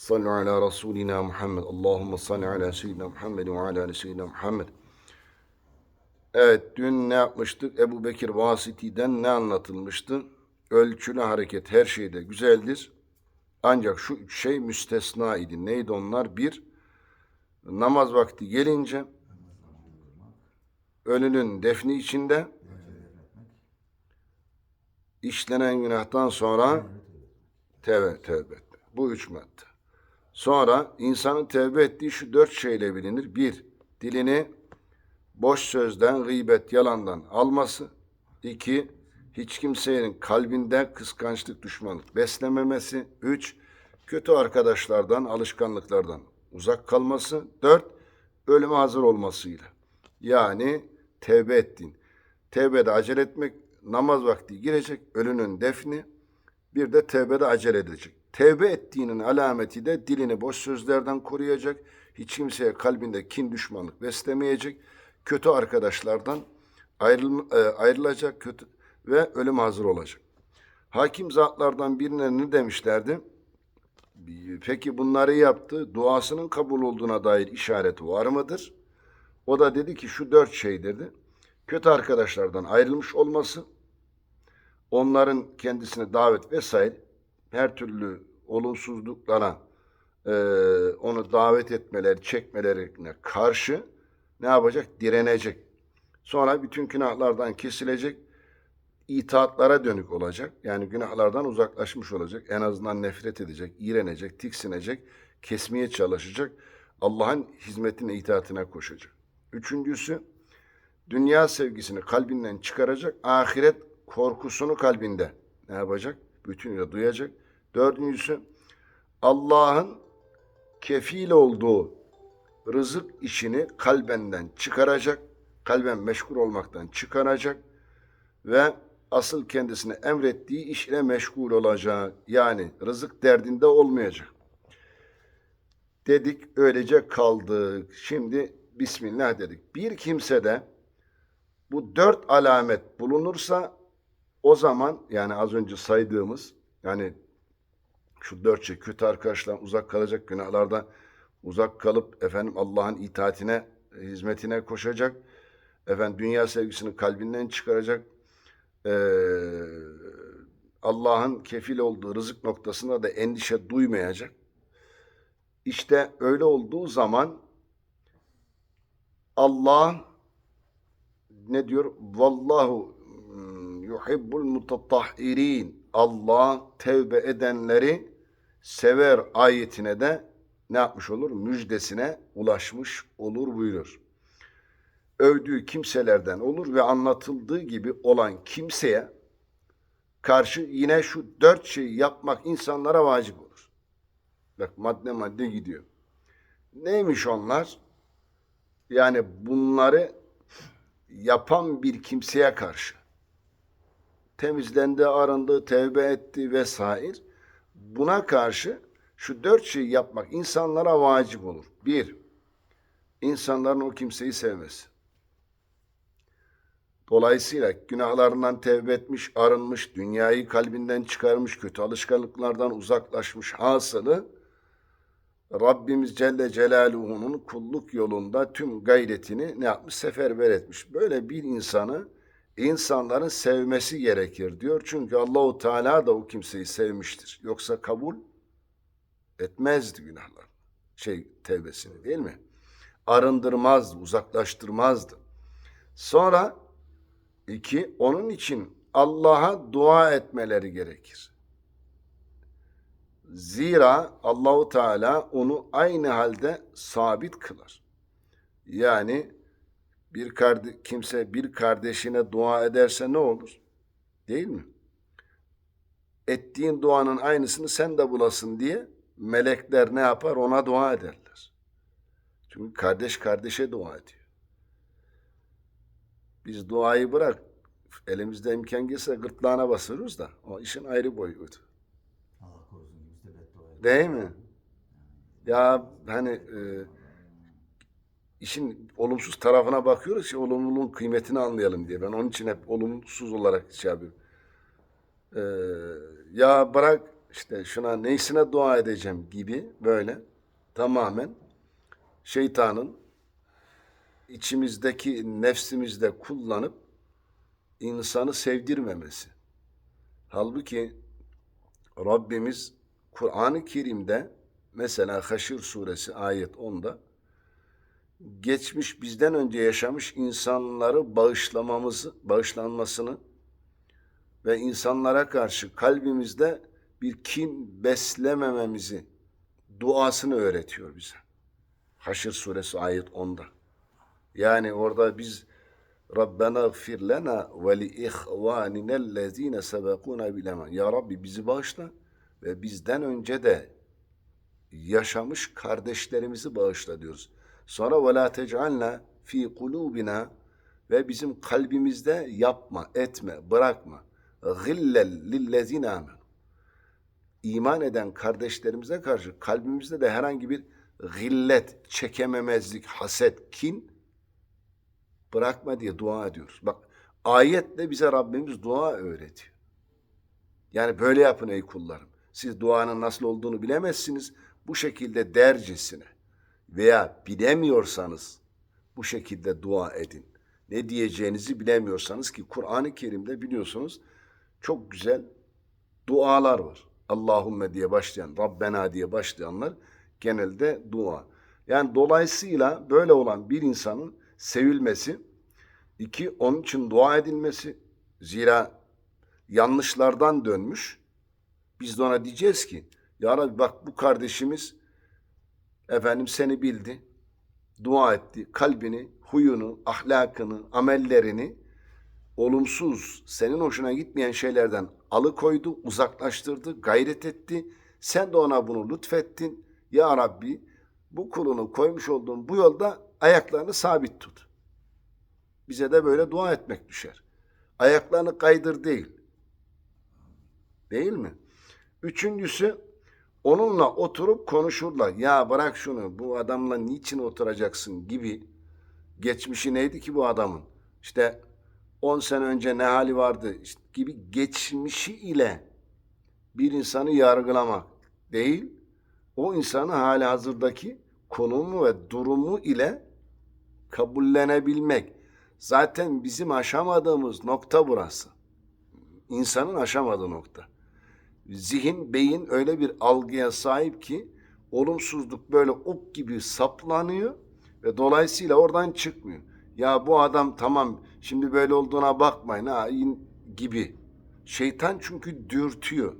Sallu ala Resulina Muhammed. Allahümme salli ala seyyidina Muhammed ve ala ali seyyidina. Evet, dün ne yapmıştık? Ebu Bekir Vasiti'den ne anlatılmıştı? Ölçülü hareket her şeyde güzeldir. Ancak şu üç şey müstesna idi. Neydi onlar? Bir, namaz vakti gelince ölünün defni içinde işlenen günahtan sonra tevbe, tevbe. Bu üç madde. Sonra insanın tevbe ettiği şu dört şeyle bilinir. Bir, dilini boş sözden, gıybet, yalandan alması. İki, hiç kimsenin kalbinde kıskançlık, düşmanlık beslememesi. Üç, kötü arkadaşlardan, alışkanlıklardan uzak kalması. Dört, ölüme hazır olmasıyla. Yani tevbe ettin. Tevbede acele etmek, namaz vakti girecek, ölünün defni, bir de tevbede acele edecek. Tevbe ettiğinin alameti de dilini boş sözlerden koruyacak, hiç kimseye kalbinde kin düşmanlık beslemeyecek, kötü arkadaşlardan ayrıl, e, ayrılacak kötü ve ölüm hazır olacak. Hakim zatlardan birine ne demişlerdi? Peki bunları yaptı, duasının kabul olduğuna dair işareti var mıdır? O da dedi ki şu dört şey dedi. Kötü arkadaşlardan ayrılmış olması, onların kendisine davet vesaire her türlü olumsuzluklara e, onu davet etmeleri, çekmelerine karşı ne yapacak? Direnecek. Sonra bütün günahlardan kesilecek, itaatlara dönük olacak. Yani günahlardan uzaklaşmış olacak. En azından nefret edecek, iğrenecek, tiksinecek, kesmeye çalışacak. Allah'ın hizmetine, itaatine koşacak. Üçüncüsü, dünya sevgisini kalbinden çıkaracak, ahiret korkusunu kalbinde ne yapacak? Bütünüyle duyacak. Dördüncüsü, Allah'ın kefil olduğu rızık işini kalbenden çıkaracak, kalben meşgul olmaktan çıkaracak ve asıl kendisine emrettiği iş ile meşgul olacak. Yani rızık derdinde olmayacak. Dedik öylece kaldık. Şimdi Bismillah dedik. Bir kimsede bu dört alamet bulunursa o zaman yani az önce saydığımız yani şu dört şey kötü arkadaşlar uzak kalacak günahlardan uzak kalıp efendim Allah'ın itaatine hizmetine koşacak. Efendim dünya sevgisini kalbinden çıkaracak. Ee, Allah'ın kefil olduğu rızık noktasında da endişe duymayacak. İşte öyle olduğu zaman Allah ne diyor? Vallahu yuhibbul mutatahhirin. Allah tevbe edenleri sever ayetine de ne yapmış olur? Müjdesine ulaşmış olur buyurur. Övdüğü kimselerden olur ve anlatıldığı gibi olan kimseye karşı yine şu dört şeyi yapmak insanlara vacip olur. Bak madde madde gidiyor. Neymiş onlar? Yani bunları yapan bir kimseye karşı temizlendi, arındı, tevbe etti vesaire. Buna karşı şu dört şeyi yapmak insanlara vacip olur. Bir, insanların o kimseyi sevmesi. Dolayısıyla günahlarından tevbe etmiş, arınmış, dünyayı kalbinden çıkarmış, kötü alışkanlıklardan uzaklaşmış hasılı, Rabbimiz Celle Celaluhu'nun kulluk yolunda tüm gayretini ne yapmış? Seferber etmiş. Böyle bir insanı insanların sevmesi gerekir diyor. Çünkü Allahu Teala da o kimseyi sevmiştir. Yoksa kabul etmezdi günahlar. Şey tevbesini değil mi? Arındırmazdı, uzaklaştırmazdı. Sonra iki, onun için Allah'a dua etmeleri gerekir. Zira Allahu Teala onu aynı halde sabit kılar. Yani bir karde kimse bir kardeşine dua ederse ne olur? Değil mi? Ettiğin duanın aynısını sen de bulasın diye melekler ne yapar? Ona dua ederler. Çünkü kardeş kardeşe dua ediyor. Biz duayı bırak. Elimizde imkan gelse gırtlağına basırız da. O işin ayrı boyutu. Değil mi? Ya hani e, işin olumsuz tarafına bakıyoruz ki olumluluğun kıymetini anlayalım diye. Ben onun için hep olumsuz olarak şey yapıyorum. E, ya bırak işte şuna neysine dua edeceğim gibi böyle tamamen şeytanın içimizdeki nefsimizde kullanıp insanı sevdirmemesi. Halbuki Rabbimiz Kur'an-ı Kerim'de mesela Haşr suresi ayet 10'da geçmiş bizden önce yaşamış insanları bağışlamamızı, bağışlanmasını ve insanlara karşı kalbimizde bir kin beslemememizi duasını öğretiyor bize. Haşr suresi ayet 10'da. Yani orada biz Rabbena gfir lena ve li ihvaninellezine sebekuna bil iman. Ya Rabbi bizi bağışla ve bizden önce de yaşamış kardeşlerimizi bağışla diyoruz. Sonra ve la tec'alna fi kulubina ve bizim kalbimizde yapma, etme, bırakma. Gillel lillezine amenu. İman eden kardeşlerimize karşı kalbimizde de herhangi bir gillet, çekememezlik, haset, kin bırakma diye dua ediyoruz. Bak ayetle bize Rabbimiz dua öğretiyor. Yani böyle yapın ey kullarım. Siz duanın nasıl olduğunu bilemezsiniz. Bu şekilde dercesine veya bilemiyorsanız bu şekilde dua edin. Ne diyeceğinizi bilemiyorsanız ki Kur'an-ı Kerim'de biliyorsunuz çok güzel dualar var. Allahümme diye başlayan, Rabbena diye başlayanlar genelde dua. Yani dolayısıyla böyle olan bir insanın sevilmesi, iki onun için dua edilmesi, zira yanlışlardan dönmüş. Biz de ona diyeceğiz ki, Ya Rabbi bak bu kardeşimiz efendim seni bildi, dua etti, kalbini, huyunu, ahlakını, amellerini olumsuz, senin hoşuna gitmeyen şeylerden alıkoydu, uzaklaştırdı, gayret etti. Sen de ona bunu lütfettin. Ya Rabbi bu kulunu koymuş olduğun bu yolda ayaklarını sabit tut. Bize de böyle dua etmek düşer. Ayaklarını kaydır değil. Değil mi? Üçüncüsü onunla oturup konuşurlar. Ya bırak şunu bu adamla niçin oturacaksın gibi. Geçmişi neydi ki bu adamın? İşte 10 sene önce ne hali vardı işte gibi geçmişi ile bir insanı yargılamak değil, o insanı hali hazırdaki konumu ve durumu ile kabullenebilmek. Zaten bizim aşamadığımız nokta burası. İnsanın aşamadığı nokta. Zihin, beyin öyle bir algıya sahip ki olumsuzluk böyle ok gibi saplanıyor ve dolayısıyla oradan çıkmıyor. Ya bu adam tamam şimdi böyle olduğuna bakmayın ha gibi. Şeytan çünkü dürtüyor.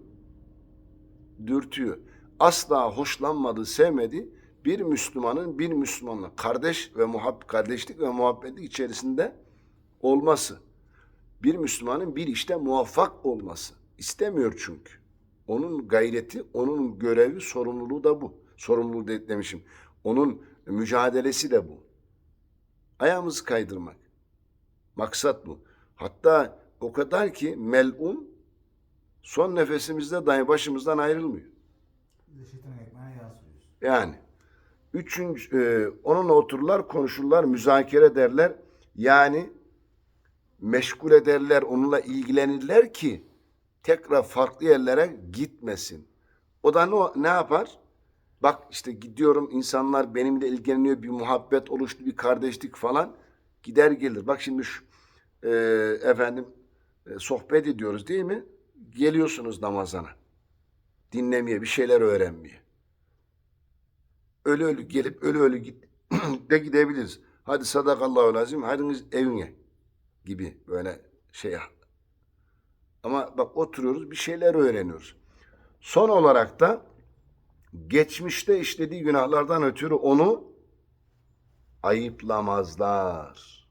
Dürtüyor. Asla hoşlanmadı, sevmedi bir Müslümanın bir Müslümanla kardeş ve muhab kardeşlik ve muhabbetlik içerisinde olması. Bir Müslümanın bir işte muvaffak olması. istemiyor çünkü. Onun gayreti, onun görevi, sorumluluğu da bu. Sorumluluğu de- demişim. Onun mücadelesi de bu. Ayağımızı kaydırmak. Maksat bu. Hatta o kadar ki melun son nefesimizde dahi başımızdan ayrılmıyor. Yani üçüncü, e, onunla otururlar, konuşurlar, müzakere ederler. Yani meşgul ederler, onunla ilgilenirler ki tekrar farklı yerlere gitmesin. O da ne, ne yapar? Bak işte gidiyorum insanlar benimle ilgileniyor, bir muhabbet oluştu, bir kardeşlik falan. Gider gelir. Bak şimdi şu, e, efendim e, sohbet ediyoruz değil mi? Geliyorsunuz namazana. Dinlemeye, bir şeyler öğrenmeye ölü ölü gelip ölü ölü git de gidebiliriz. Hadi sadakallahu lazim, hadi evine gibi böyle şey. Ama bak oturuyoruz bir şeyler öğreniyoruz. Son olarak da geçmişte işlediği günahlardan ötürü onu ayıplamazlar.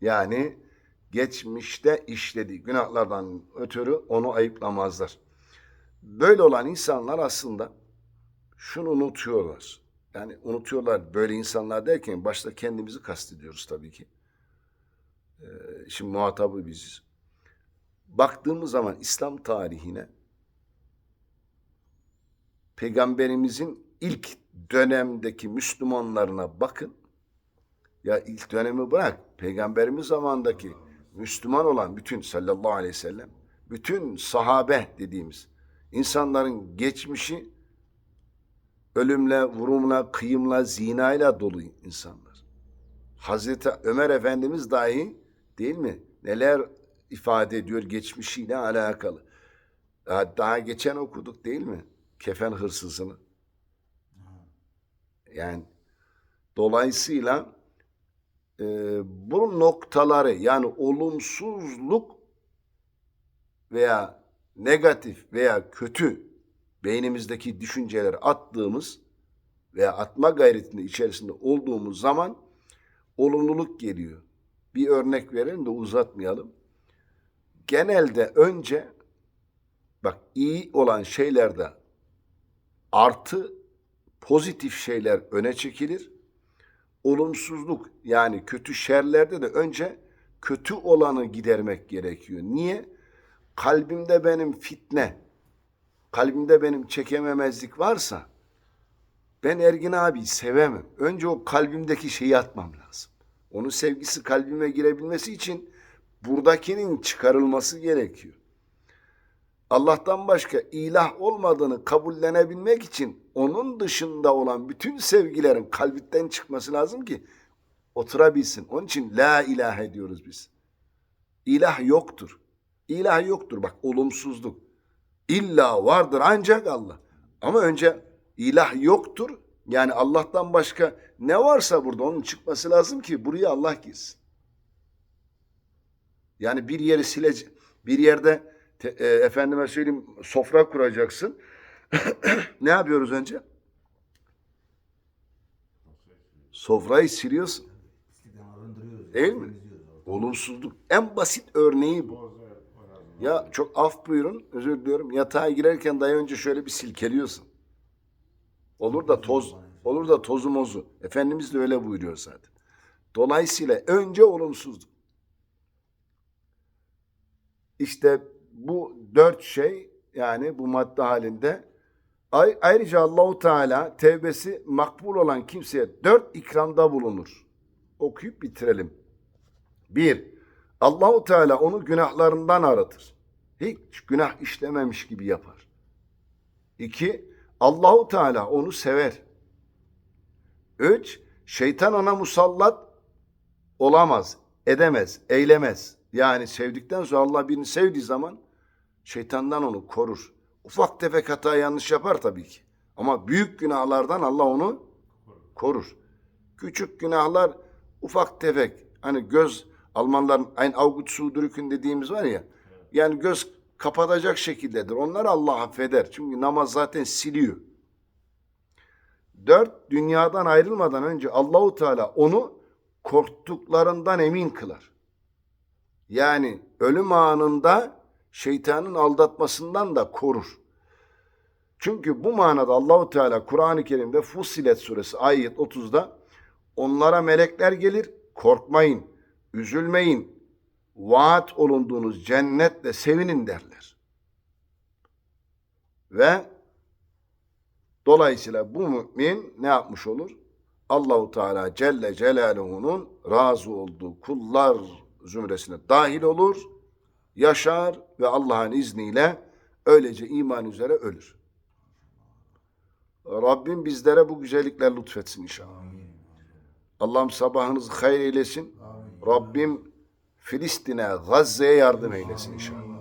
Yani geçmişte işlediği günahlardan ötürü onu ayıplamazlar. Böyle olan insanlar aslında şunu unutuyorlar. Yani unutuyorlar böyle insanlar derken başta kendimizi kastediyoruz tabii ki. Ee, şimdi muhatabı biziz. Baktığımız zaman İslam tarihine Peygamberimizin ilk dönemdeki Müslümanlarına bakın. Ya ilk dönemi bırak. Peygamberimiz zamandaki Müslüman olan bütün sallallahu aleyhi ve sellem, bütün sahabe dediğimiz İnsanların geçmişi ölümle, vurumla, kıyımla, zinayla dolu insanlar. Hazreti Ömer Efendimiz dahi değil mi? Neler ifade ediyor geçmişiyle alakalı. Daha, geçen okuduk değil mi? Kefen hırsızını. Yani dolayısıyla e, bu noktaları yani olumsuzluk veya negatif veya kötü beynimizdeki düşünceleri attığımız veya atma gayretinde içerisinde olduğumuz zaman olumluluk geliyor. Bir örnek verelim de uzatmayalım. Genelde önce bak iyi olan şeylerde artı pozitif şeyler öne çekilir. Olumsuzluk yani kötü şerlerde de önce kötü olanı gidermek gerekiyor. Niye? Kalbimde benim fitne, kalbimde benim çekememezlik varsa ben Ergin abi sevemem. Önce o kalbimdeki şeyi atmam lazım. Onun sevgisi kalbime girebilmesi için buradakinin çıkarılması gerekiyor. Allah'tan başka ilah olmadığını kabullenebilmek için onun dışında olan bütün sevgilerin kalbinden çıkması lazım ki oturabilsin. Onun için la ilahe diyoruz biz. İlah yoktur. İlah yoktur bak olumsuzluk. İlla vardır ancak Allah. Ama önce ilah yoktur. Yani Allah'tan başka ne varsa burada onun çıkması lazım ki buraya Allah girsin. Yani bir yeri silece bir yerde te- e, efendime söyleyeyim sofra kuracaksın. ne yapıyoruz önce? Sofrayı siliyorsun. Değil mi? Olumsuzluk. En basit örneği bu. Ya çok af buyurun, özür diliyorum. Yatağa girerken daha önce şöyle bir silkeliyorsun. Olur da toz, olur da tozu mozu. Efendimiz de öyle buyuruyor zaten. Dolayısıyla önce olumsuzluk. İşte bu dört şey yani bu madde halinde Ay- ayrıca Allahu Teala tevbesi makbul olan kimseye dört ikramda bulunur. Okuyup bitirelim. Bir, Allahu Teala onu günahlarından aratır. Hiç günah işlememiş gibi yapar. İki, Allahu Teala onu sever. Üç, şeytan ona musallat olamaz, edemez, eylemez. Yani sevdikten sonra Allah birini sevdiği zaman şeytandan onu korur. Ufak tefek hata yanlış yapar tabii ki. Ama büyük günahlardan Allah onu korur. Küçük günahlar ufak tefek hani göz Almanların ein Augenzudrücken dediğimiz var ya. Yani göz kapatacak şekildedir. Onlar Allah affeder. Çünkü namaz zaten siliyor. Dört, dünyadan ayrılmadan önce Allahu Teala onu korktuklarından emin kılar. Yani ölüm anında şeytanın aldatmasından da korur. Çünkü bu manada Allahu Teala Kur'an-ı Kerim'de Fussilet suresi ayet 30'da onlara melekler gelir, korkmayın, üzülmeyin, vaat olunduğunuz cennetle sevinin derler. Ve dolayısıyla bu mümin ne yapmış olur? Allahu Teala Celle Celaluhu'nun razı olduğu kullar zümresine dahil olur, yaşar ve Allah'ın izniyle öylece iman üzere ölür. Rabbim bizlere bu güzellikler lütfetsin inşallah. Allah'ım sabahınızı hayır eylesin. Rabbim Filistin'e, Gazze'ye yardım eylesin inşallah.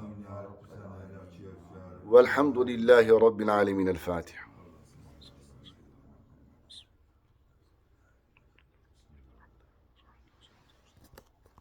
Velhamdülillahi Rabbil alemin. El Fatiha.